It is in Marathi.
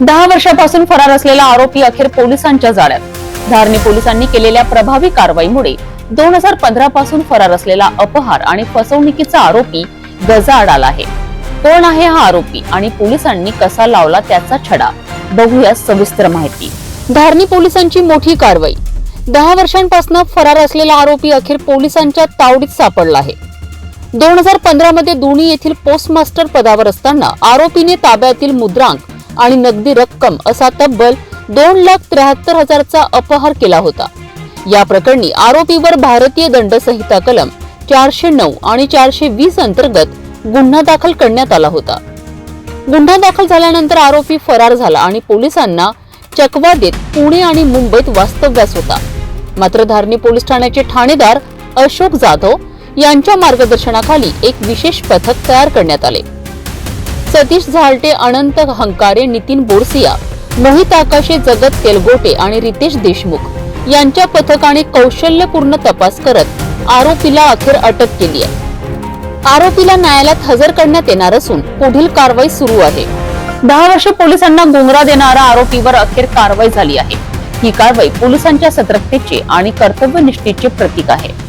दहा वर्षापासून फरार असलेला आरोपी अखेर पोलिसांच्या जाळ्यात. धारणी पोलिसांनी केलेल्या प्रभावी कारवाईमुळे दोन हजार पंधरा पासून फरार असलेला अपहार आणि फसवणुकीचा आरोपी गजाआड आला आहे. कोण आहे हा आरोपी आणि पोलिसांनी कसा लावला त्याचा छडा? बघूया सविस्तर माहिती. धारणी पोलिसांची मोठी कारवाई. दहा वर्षांपासून फरार असलेला आरोपी अखेर पोलिसांच्या तावडीत सापडला आहे. दोन हजार पंधरा मध्ये दोन्ही येथील पोस्टमास्टर पदावर असताना आरोपीने ताब्यातील मुद्रांक आणि नगदी रक्कम असा तब्बल दोन लाख त्र्याहत्तर हजारचा अपहार केला होता. या प्रकरणी आरोपीवर भारतीय दंड संहिता कलम चारशे नऊ आणि चारशे वीस अंतर्गत गुन्हा दाखल करण्यात आला होता. गुन्हा दाखल झाल्यानंतर आरोपी फरार झाला आणि पोलिसांना चकवा देत पुणे आणि मुंबईत वास्तव्यास होता. मात्र धारणी पोलीस ठाण्याचे ठाणेदार अशोक जाधव यांच्या मार्गदर्शनाखाली एक विशेष पथक तयार करण्यात आले. सतीश झालटे अनंत हंकारे नितीन बोरसिया मोहित आकाशे जगत तेलगोटे आणि रितेश देशमुख यांच्या पथकाने कौशल्यपूर्ण तपास करत आरोपीला अखेर अटक केली आहे. आरोपीला न्यायालयात हजर करण्यात येणार असून पुढील कारवाई सुरू आहे. दहा वर्ष पोलिसांना गुंगरा देणारा आरोपीवर अखेर कारवाई झाली आहे. ही कारवाई पोलिसांच्या सतर्कतेचे आणि कर्तव्यनिष्ठेचे प्रतीक आहे.